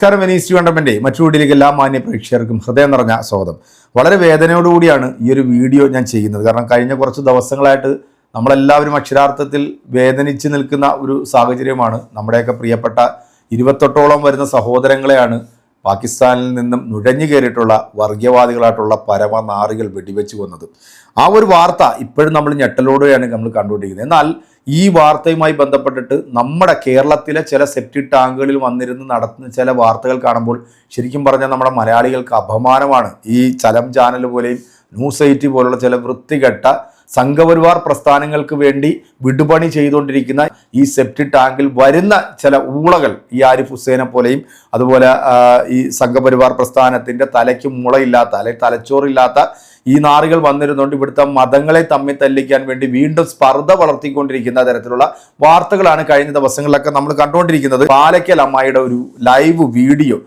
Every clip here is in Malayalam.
നമസ്കാരം വെനീസ് കണ്ടപ്പന്റെ മറ്റു വീഡിയോയിലേക്ക് എല്ലാ മാന്യ പ്രേക്ഷകർക്കും ഹൃദയം നിറഞ്ഞ സ്വാഗതം. വളരെ വേദനയോടുകൂടിയാണ് ഈ ഒരു വീഡിയോ ഞാൻ ചെയ്യുന്നത്. കാരണം കഴിഞ്ഞ കുറച്ച് ദിവസങ്ങളായിട്ട് നമ്മളെല്ലാവരും അക്ഷരാർത്ഥത്തിൽ വേദനിച്ച് നിൽക്കുന്ന ഒരു സാഹചര്യമാണ് നമ്മുടെയൊക്കെ പ്രിയപ്പെട്ട ഇരുപത്തെട്ടോളം വരുന്ന സഹോദരങ്ങളെയാണ് പാകിസ്ഥാനിൽ നിന്നും നുഴഞ്ഞു കയറിയിട്ടുള്ള വർഗീയവാദികളായിട്ടുള്ള പരമനാറികൾ വെടിവെച്ച് കൊന്നത്. ആ ഒരു വാർത്ത ഇപ്പോഴും നമ്മൾ ഞെട്ടലോടെയാണ് നമ്മൾ കണ്ടുകൊണ്ടിരിക്കുന്നത്. എന്നാൽ ഈ വാർത്തയുമായി ബന്ധപ്പെട്ടിട്ട് നമ്മുടെ കേരളത്തിലെ ചില സെപ്റ്റി ടാങ്കുകളിൽ വന്നിരുന്ന് നടത്തുന്ന ചില വാർത്തകൾ കാണുമ്പോൾ ശരിക്കും പറഞ്ഞാൽ നമ്മുടെ മലയാളികൾക്ക് അപമാനമാണ്. ഈ ചലം ചാനൽ പോലെയും ന്യൂസ് ഐറ്റി പോലുള്ള ചില വൃത്തികെട്ട സംഘപരിവാർ പ്രസ്ഥാനങ്ങൾക്ക് വേണ്ടി വിടുപണി ചെയ്തുകൊണ്ടിരിക്കുന്ന ഈ സെപ്റ്റി ടാങ്കിൽ വരുന്ന ചില ഊളകൾ ഈ ആരിഫ് ഹുസൈനെ പോലെയും അതുപോലെ ഈ സംഘപരിവാർ പ്രസ്ഥാനത്തിന്റെ തലയ്ക്ക് മുളയില്ലാത്ത അല്ലെങ്കിൽ തലച്ചോറില്ലാത്ത ഈ നാറികൾ വന്നിരുന്നുകൊണ്ട് ഇവിടുത്തെ മതങ്ങളെ തമ്മിൽ തല്ലിക്കാൻ വേണ്ടി വീണ്ടും സ്പർദ്ധ വളർത്തിക്കൊണ്ടിരിക്കുന്ന തരത്തിലുള്ള വാർത്തകളാണ് കഴിഞ്ഞ ദിവസങ്ങളിലൊക്കെ നമ്മൾ കണ്ടുകൊണ്ടിരിക്കുന്നത്. പാലക്കൽ അമ്മായിയുടെ ഒരു ലൈവ് വീഡിയോ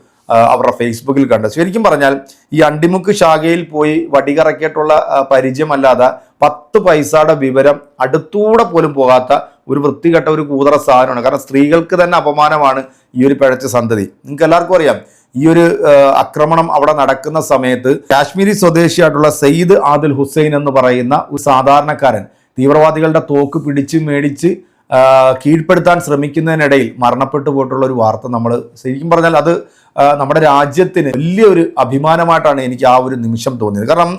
അവരുടെ ഫേസ്ബുക്കിൽ കണ്ട്. ശരിക്കും പറഞ്ഞാൽ ഈ അണ്ടിമുക്ക് ശാഖയിൽ പോയി വടികറക്കിയിട്ടുള്ള പരിചയമല്ലാതെ പത്ത് പൈസയുടെ വിവരം അടുത്തൂടെ പോലും പോകാത്ത ഒരു വൃത്തികെട്ട ഒരു കൂതറ സാധനമാണ്. കാരണം സ്ത്രീകൾക്ക് തന്നെ അപമാനമാണ് ഈ ഒരു പിഴച്ച സന്തതി നിങ്ങൾക്ക് എല്ലാവർക്കും അറിയാം ഈ ഒരു ആക്രമണം അവിടെ നടക്കുന്ന സമയത്ത് കാശ്മീരി സ്വദേശിയായിട്ടുള്ള സയ്യിദ് ആദിൽ ഹുസൈൻ എന്ന് പറയുന്ന ഒരു സാധാരണക്കാരൻ തീവ്രവാദികളുടെ തോക്ക് പിടിച്ച് മേടിച്ച് കീഴ്പ്പെടുത്താൻ ശ്രമിക്കുന്നതിനിടയിൽ മരണപ്പെട്ടു പോയിട്ടുള്ള ഒരു വാർത്ത നമ്മൾ ശരിക്കും പറഞ്ഞാൽ അത് നമ്മുടെ രാജ്യത്തിന് വലിയൊരു അഭിമാനമായിട്ടാണ് എനിക്ക് ആ ഒരു നിമിഷം തോന്നിയത്. കാരണം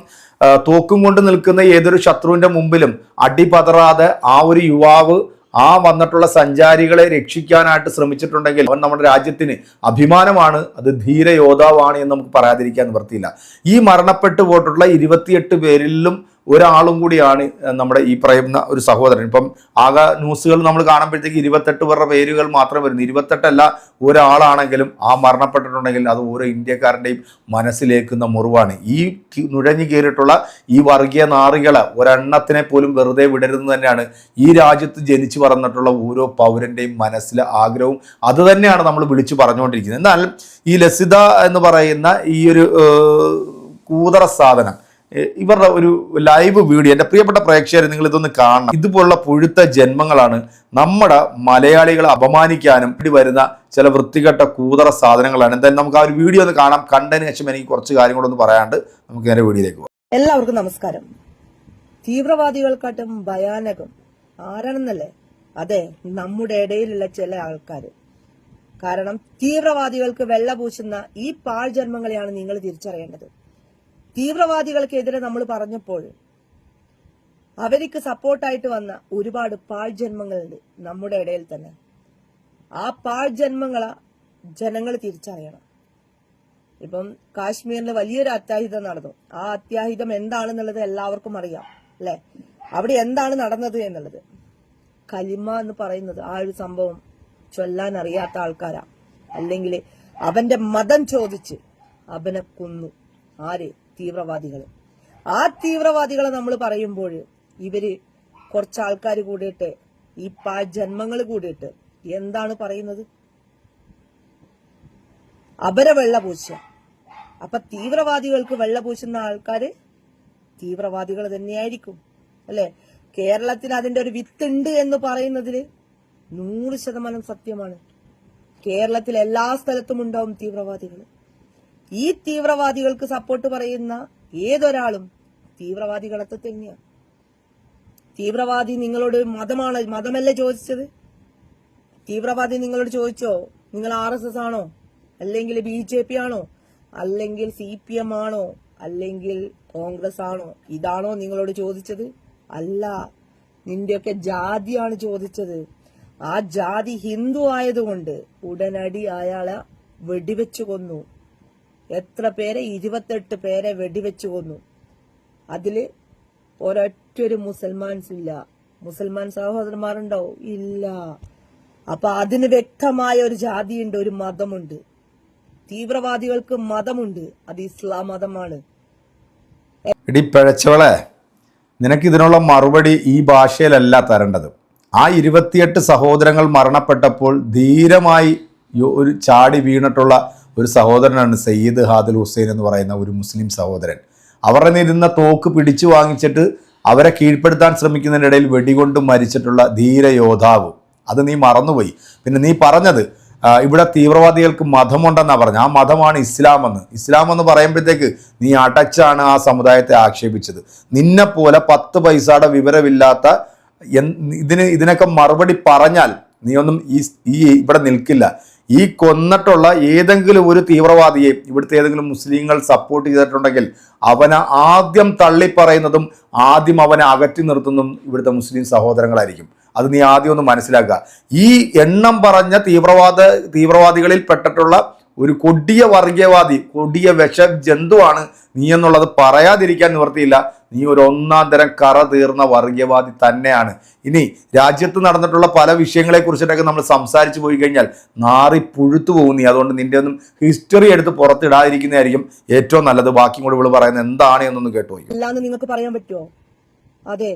തോക്കും കൊണ്ട് നിൽക്കുന്ന ഏതൊരു ശത്രുവിന്റെ മുമ്പിലും അടിപതറാതെ ആ ഒരു യുവാവ് ആ വന്നിട്ടുള്ള സഞ്ചാരികളെ രക്ഷിക്കാനായിട്ട് ശ്രമിച്ചിട്ടുണ്ടെങ്കിൽ അവൻ നമ്മുടെ രാജ്യത്തിന് അഭിമാനമാണ് അത് ധീര യോദ്ധാവാണ് എന്ന് നമുക്ക് പറയാതിരിക്കാൻ നിവർത്തിയില്ല ഈ മരണപ്പെട്ടു പോയിട്ടുള്ള ഇരുപത്തിയെട്ട് പേരിലും ഒരാളും കൂടിയാണ് നമ്മുടെ ഈ പറയുന്ന ഒരു സഹോദരൻ. ഇപ്പം ആകെ ന്യൂസുകൾ നമ്മൾ കാണുമ്പോഴത്തേക്ക് ഇരുപത്തെട്ട് പേരുടെ പേരുകൾ മാത്രം വരുന്നു. ഇരുപത്തെട്ടല്ല ഒരാളാണെങ്കിലും ആ മരണപ്പെട്ടിട്ടുണ്ടെങ്കിൽ അത് ഓരോ ഇന്ത്യക്കാരന്റെയും മനസ്സിലേക്കുന്ന മുറിവാണ്. ഈ നുഴഞ്ഞു കയറിയിട്ടുള്ള ഈ വർഗീയ നാറികളെ ഒരെണ്ണത്തിനെ പോലും വെറുതെ വിടരുന്നു തന്നെയാണ് ഈ രാജ്യത്ത് ജനിച്ചു പറന്നിട്ടുള്ള ഓരോ പൗരന്റെയും മനസ്സിലെ ആഗ്രഹവും. അത് തന്നെയാണ് നമ്മൾ വിളിച്ചു പറഞ്ഞുകൊണ്ടിരിക്കുന്നത്. എന്നാൽ ഈ ലസിത എന്ന് പറയുന്ന ഈ ഒരു കൂതറ സാധനം ഇവരുടെ ഒരു ലൈവ് വീഡിയോ എന്റെ പ്രിയപ്പെട്ട പ്രേക്ഷകർ നിങ്ങൾ ഇതൊന്ന് കാണണം. ഇതുപോലുള്ള പുഴുത്ത ജന്മങ്ങളാണ് നമ്മുടെ മലയാളികളെ അപമാനിക്കാനും വേണ്ടി വരുന്ന ചില വൃത്തികെട്ട കൂതറ സാധനങ്ങളാണ്. എന്തായാലും നമുക്ക് ആ ഒരു വീഡിയോ ഒന്ന് കാണാം. കണ്ടതിന് ശേഷം എനിക്ക് കുറച്ച് കാര്യങ്ങളൊന്ന് പറയാണ്ട് നമുക്ക് നേരെ വീഡിയോയിലേക്ക് പോകാം. എല്ലാവർക്കും നമസ്കാരം. തീവ്രവാദികൾക്കാട്ടും ഭയാനകം. ആരാണെന്നല്ലേ? അതെ നമ്മുടെ ഇടയിലുള്ള ചില ആൾക്കാർ കാരണം തീവ്രവാദികൾക്ക് വെള്ള പൂശുന്ന ഈ പാഴ്ജന്മങ്ങളെയാണ് നിങ്ങൾ തിരിച്ചറിയേണ്ടത്. തീവ്രവാദികൾക്കെതിരെ നമ്മൾ പറഞ്ഞപ്പോൾ അവർക്ക് സപ്പോർട്ടായിട്ട് വന്ന ഒരുപാട് പാഴ്ജന്മങ്ങളുണ്ട് നമ്മുടെ ഇടയിൽ തന്നെ. ആ പാഴ്ജന്മങ്ങളെ ജനങ്ങൾ തിരിച്ചറിയണം. ഇപ്പം കാശ്മീരിൽ വലിയൊരു അത്യാഹിതം നടന്നു. ആ അത്യാഹിതം എന്താണെന്നുള്ളത് എല്ലാവർക്കും അറിയാം അല്ലെ? അവിടെ എന്താണ് നടന്നത് എന്നുള്ളത്. കലിമ എന്ന് പറയുന്നത് ആ ഒരു സംഭവം ചൊല്ലാൻ അറിയാത്ത ആൾക്കാരാ. അല്ലെങ്കിൽ അവന്റെ മതം ചോദിച്ച് അവനെ കൊന്നു. ആര്? തീവ്രവാദികൾ ആ തീവ്രവാദികളെ നമ്മൾ പറയുമ്പോൾ ഇവർ കുറച്ച് ആൾക്കാർ കൂടിയിട്ട് ഈ പാ ജന്മങ്ങൾ കൂടിയിട്ട് എന്താണ് പറയുന്നത്? അപര വെള്ളപൂശ അപ്പൊ തീവ്രവാദികൾക്ക് വെള്ളപൂശുന്ന ആൾക്കാര് തീവ്രവാദികൾ തന്നെയായിരിക്കും അല്ലെ? കേരളത്തിൽ അതിന്റെ ഒരു വിത്തുണ്ട് എന്ന് പറയുന്നതിൽ നൂറ് ശതമാനം സത്യമാണ്. കേരളത്തിൽ എല്ലാ സ്ഥലത്തും ഉണ്ടാവും തീവ്രവാദികൾ ഈ തീവ്രവാദികൾക്ക് സപ്പോർട്ട് പറയുന്ന ഏതൊരാളും തീവ്രവാദികളത്തെ തന്നെയാണ്. തീവ്രവാദി നിങ്ങളോട് മതമാണ് മതമല്ലേ ചോദിച്ചത്? തീവ്രവാദി നിങ്ങളോട് ചോദിച്ചോ? നിങ്ങൾ ആർ എസ് എസ് ആണോ? അല്ലെങ്കിൽ ബി ജെ പി ആണോ? അല്ലെങ്കിൽ സി പി എം ആണോ? അല്ലെങ്കിൽ കോൺഗ്രസ് ആണോ? ഇതാണോ നിങ്ങളോട് ചോദിച്ചത്? അല്ല നിന്റെയൊക്കെ ജാതിയാണ് ചോദിച്ചത്. ആ ജാതി ഹിന്ദു ആയതുകൊണ്ട് ഉടനടി അയാളെ വെടിവെച്ചു കൊന്നു. എത്ര പേരെ ഇരുപത്തെട്ട് പേരെ വെടിവെച്ചു കൊന്നു. അതിൽ ഒരൊറ്റൊരു മുസൽമാൻസ് ഇല്ല മുസൽമാൻ സഹോദരന്മാരുണ്ടോ ഇല്ല. അപ്പൊ അതിന് വ്യക്തമായ ഒരു ജാതിയുണ്ട് ഒരു മതമുണ്ട്. തീവ്രവാദികൾക്ക് മതമുണ്ട്. അത് ഇസ്ലാം മതമാണ്. എടി പിഴച്ചവളെ നിനക്ക് ഇതിനുള്ള മറുപടി ഈ ഭാഷയിലല്ല തരേണ്ടത്. ആ ഇരുപത്തിയെട്ട് സഹോദരങ്ങൾ മരണപ്പെട്ടപ്പോൾ ധീരമായി ഒരു ചാടി വീണിട്ടുള്ള ഒരു സഹോദരനാണ് സയ്യിദ് ഹാദൽ ഹുസൈൻ എന്ന് പറയുന്ന ഒരു മുസ്ലിം സഹോദരൻ. അവരുടെ നിരുന്ന തോക്ക് പിടിച്ചു വാങ്ങിച്ചിട്ട് അവരെ കീഴ്പ്പെടുത്താൻ ശ്രമിക്കുന്നതിനിടയിൽ വെടികൊണ്ട് മരിച്ചിട്ടുള്ള ധീര യോദ്ധാവ്. അത് നീ മറന്നുപോയി. പിന്നെ നീ പറഞ്ഞത് ഇവിടെ തീവ്രവാദികൾക്ക് മതമുണ്ടെന്നാണ് പറഞ്ഞത്. ആ മതമാണ് ഇസ്ലാം എന്ന് ഇസ്ലാം എന്ന് പറയുമ്പോഴത്തേക്ക് നീ അടച്ചാണ് ആ സമുദായത്തെ ആക്ഷേപിച്ചത്. നിന്നെപ്പോലെ പത്ത് പൈസയുടെ വിവരമില്ലാത്ത ഇതിന് ഇതിനൊക്കെ മറുപടി പറഞ്ഞാൽ നീ ഒന്നും ഈ ഇവിടെ നിൽക്കില്ല. ഈ കൊന്നിട്ടുള്ള ഏതെങ്കിലും ഒരു തീവ്രവാദിയെ ഇവിടുത്തെ ഏതെങ്കിലും മുസ്ലിങ്ങൾ സപ്പോർട്ട് ചെയ്തിട്ടുണ്ടെങ്കിൽ അവനെ ആദ്യം തള്ളിപ്പറയുന്നതും ആദ്യം അവനെ അകറ്റി നിർത്തുന്നതും ഇവിടുത്തെ മുസ്ലിം സഹോദരങ്ങളായിരിക്കും. അത് നീ ആദ്യം ഒന്ന് മനസ്സിലാക്കുക. ഈ എണ്ണം പറഞ്ഞ തീവ്രവാദ തീവ്രവാദികളിൽ പെട്ടിട്ടുള്ള ഒരു കൊടിയ വർഗീയവാദി കൊടിയ വിഷ ജന്തുവാണ് നീ എന്നുള്ളത് പറയാതിരിക്കാൻ നിവർത്തിയില്ല നീ ഒരു ഒന്നാം തരം കറ തീർന്ന വർഗീയവാദി തന്നെയാണ്. ഇനി രാജ്യത്ത് നടന്നിട്ടുള്ള പല വിഷയങ്ങളെ കുറിച്ചിട്ടൊക്കെ നമ്മൾ സംസാരിച്ചു പോയി കഴിഞ്ഞാൽ നാറി പുഴുത്തു പോകും നീ. അതുകൊണ്ട് നിന്റെ ഒന്നും ഹിസ്റ്ററി എടുത്ത് പുറത്തിടാതിരിക്കുന്നതായിരിക്കും ഏറ്റവും നല്ലത്. ബാക്കിയും കൂടെ ഇവിടെ പറയുന്നത് എന്താണ് എന്നൊന്ന് കേട്ടുപോയി അല്ലാന്ന് നിങ്ങൾക്ക് പറയാൻ പറ്റുമോ അതെ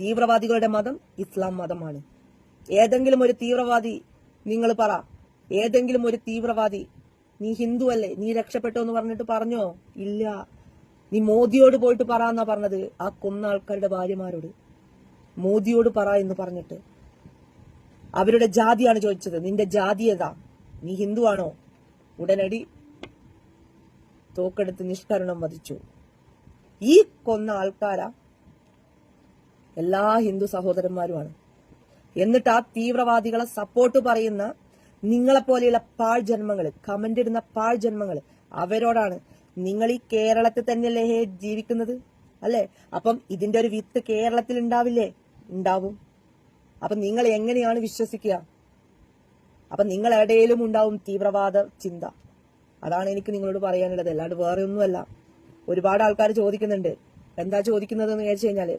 തീവ്രവാദികളുടെ മതം ഇസ്ലാം മതമാണ്. ഏതെങ്കിലും ഒരു തീവ്രവാദി നിങ്ങൾ പറ. ഏതെങ്കിലും ഒരു തീവ്രവാദി നീ ഹിന്ദു അല്ലേ? നീ രക്ഷപ്പെട്ടോ എന്ന് പറഞ്ഞിട്ട് പറഞ്ഞോ? ഇല്ല. നീ മോദിയോട് പോയിട്ട് പറ എന്നാ പറഞ്ഞത്. ആ കൊന്ന ആൾക്കാരുടെ ഭാര്യമാരോട്. മോദിയോട് പറ എന്ന് പറഞ്ഞിട്ട്. അവരുടെ ജാതിയാണ് ചോദിച്ചത്. നിന്റെ ജാതി ഏതാ? നീ ഹിന്ദു ആണോ? ഉടനടി തോക്കെടുത്ത് നിഷ്കരണം വധിച്ചു. ഈ കൊന്ന ആൾക്കാരാ എല്ലാ ഹിന്ദു സഹോദരന്മാരുമാണ്. എന്നിട്ട് ആ തീവ്രവാദികളെ സപ്പോർട്ട് പറയുന്ന നിങ്ങളെപ്പോലെയുള്ള പാഴ് ജന്മങ്ങൾ കമന്റ് ഇടുന്ന പാഴ് ജന്മങ്ങൾ അവരോടാണ് നിങ്ങൾ ഈ കേരളത്തിൽ തന്നെയല്ലേ ജീവിക്കുന്നത്? അല്ലേ? അപ്പം ഇതിന്റെ ഒരു വിത്ത് കേരളത്തിൽ ഉണ്ടാവില്ലേ? ഉണ്ടാവും. അപ്പൊ നിങ്ങൾ എങ്ങനെയാണ് വിശ്വസിക്കുക? അപ്പൊ നിങ്ങൾ എവിടെയും ഉണ്ടാവും തീവ്രവാദ ചിന്ത. അതാണ് എനിക്ക് നിങ്ങളോട് പറയാനുള്ളത്. അല്ലാണ്ട് വേറെ ഒന്നുമല്ല. ഒരുപാട് ആൾക്കാർ ചോദിക്കുന്നുണ്ട്. എന്താ ചോദിക്കുന്നത് എന്ന് വിചാരിച്ചു കഴിഞ്ഞാൽ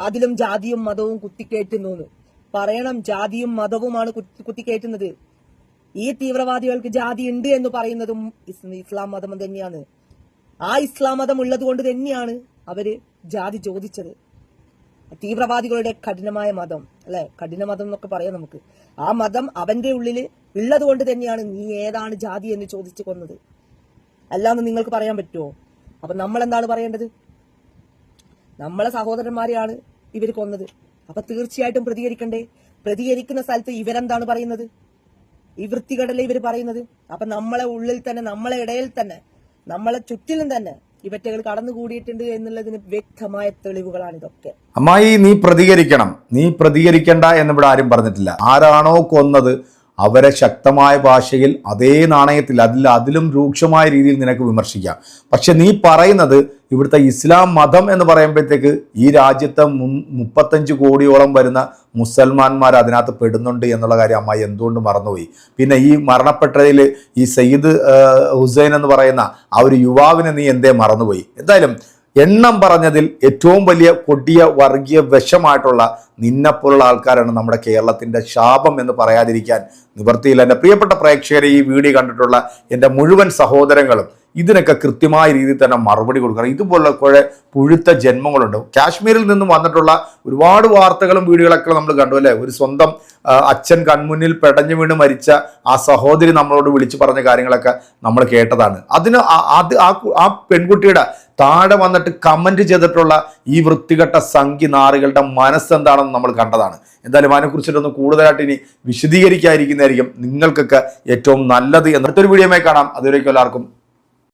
അതിലും ജാതിയും മതവും കുത്തിക്കേറ്റുന്നു പറയണം ജാതിയും മതവുമാണ് കുത്തി- കുത്തിക്കയറ്റുന്നത് ഈ തീവ്രവാദികൾക്ക് ജാതി ഉണ്ട് എന്ന് പറയുന്നതും ഇസ്ലാം മതം തന്നെയാണ്. ആ ഇസ്ലാം മതം ഉള്ളത് കൊണ്ട് തന്നെയാണ് അവർ ജാതി ചോദിച്ചത്. തീവ്രവാദികളുടെ കഠിനമായ മതം അല്ലെ? കഠിന മതം എന്നൊക്കെ പറയാം നമുക്ക്. ആ മതം അവന്റെ ഉള്ളിൽ ഉള്ളത് കൊണ്ട് തന്നെയാണ് നീ ഏതാണ് ജാതി എന്ന് ചോദിച്ചു കൊന്നത്. അല്ലാന്ന് നിങ്ങൾക്ക് പറയാൻ പറ്റുമോ അപ്പൊ നമ്മൾ എന്താണ് പറയേണ്ടത്? നമ്മളെ സഹോദരന്മാരെയാണ് ഇവർ കൊന്നത്. അപ്പൊ തീർച്ചയായിട്ടും പ്രതികരിക്കണ്ടേ? പ്രതികരിക്കുന്ന സ്ഥലത്ത് ഇവരെന്താണ് പറയുന്നത്? ഈ വൃത്തികടല ഇവർ പറയുന്നത്? അപ്പൊ നമ്മളെ ഉള്ളിൽ തന്നെ നമ്മളെ ഇടയിൽ തന്നെ നമ്മളെ ചുറ്റിലും തന്നെ ഇവറ്റകൾ കടന്നുകൂടിയിട്ടുണ്ട് എന്നുള്ളതിന് വ്യക്തമായ തെളിവുകളാണ് ഇതൊക്കെ. അമ്മായി നീ പ്രതികരിക്കണം. നീ പ്രതികരിക്കണ്ട എന്നിവിടെ ആരും പറഞ്ഞിട്ടില്ല. ആരാണോ കൊന്നത് അവരെ ശക്തമായ ഭാഷയിൽ അതേ നാണയത്തിൽ അതിൽ അതിലും രൂക്ഷമായ രീതിയിൽ നിനക്ക് വിമർശിക്കാം. പക്ഷെ നീ പറയുന്നത് ഇവിടുത്തെ ഇസ്ലാം മതം എന്ന് പറയുമ്പോഴത്തേക്ക് ഈ രാജ്യത്തെ മുപ്പത്തഞ്ച് കോടിയോളം വരുന്ന മുസൽമാന്മാർ അതിനകത്ത് പെടുന്നുണ്ട് എന്നുള്ള കാര്യം അമ്മായി എന്തുകൊണ്ട് മറന്നുപോയി? പിന്നെ ഈ മരണപ്പെട്ടതിൽ ഈ സയ്യിദ് ഹുസൈൻ എന്ന് പറയുന്ന ആ ഒരു യുവാവിനെ നീ എന്തേ മറന്നുപോയി? എന്തായാലും എണ്ണം പറഞ്ഞതിൽ ഏറ്റവും വലിയ കൊടിയ വർഗീയ വിഷമായിട്ടുള്ള നിന്നെപ്പോലുള്ള ആൾക്കാരാണ് നമ്മുടെ കേരളത്തിന്റെ ശാപം എന്ന് പറയാതിരിക്കാൻ നിവർത്തിയില്ല എന്റെ പ്രിയപ്പെട്ട പ്രേക്ഷകരെ ഈ വീഡിയോ കണ്ടിട്ടുള്ള എന്റെ മുഴുവൻ സഹോദരങ്ങളും ഇതിനൊക്കെ കൃത്യമായ രീതിയിൽ തന്നെ മറുപടി കൊടുക്കണം. ഇതുപോലുള്ള കുറെ പുഴുത്ത ജന്മങ്ങളുണ്ട്. കാശ്മീരിൽ നിന്നും വന്നിട്ടുള്ള ഒരുപാട് വാർത്തകളും വീഡിയോകളൊക്കെ നമ്മൾ കണ്ടു അല്ലേ? ഒരു സ്വന്തം അച്ഛൻ കൺമുന്നിൽ പെടഞ്ഞു വീണ് മരിച്ച ആ സഹോദരി നമ്മളോട് വിളിച്ചു പറഞ്ഞ കാര്യങ്ങളൊക്കെ നമ്മൾ കേട്ടതാണ്. അതിന് അത് ആ പെൺകുട്ടിയുടെ താഴെ വന്നിട്ട് കമന്റ് ചെയ്തിട്ടുള്ള ഈ വൃത്തികെട്ട സംഖ്യ നാറുകളുടെ മനസ്സെന്താണെന്ന് നമ്മൾ കണ്ടതാണ്. എന്തായാലും അതിനെക്കുറിച്ചിട്ടൊന്ന് കൂടുതലായിട്ട് ഇനി വിശദീകരിക്കാതിരിക്കുന്നതായിരിക്കും നിങ്ങൾക്കൊക്കെ ഏറ്റവും നല്ലത് എന്നിട്ടൊരു വീഡിയോമായി കാണാം. അതുവരേക്കും എല്ലാവർക്കും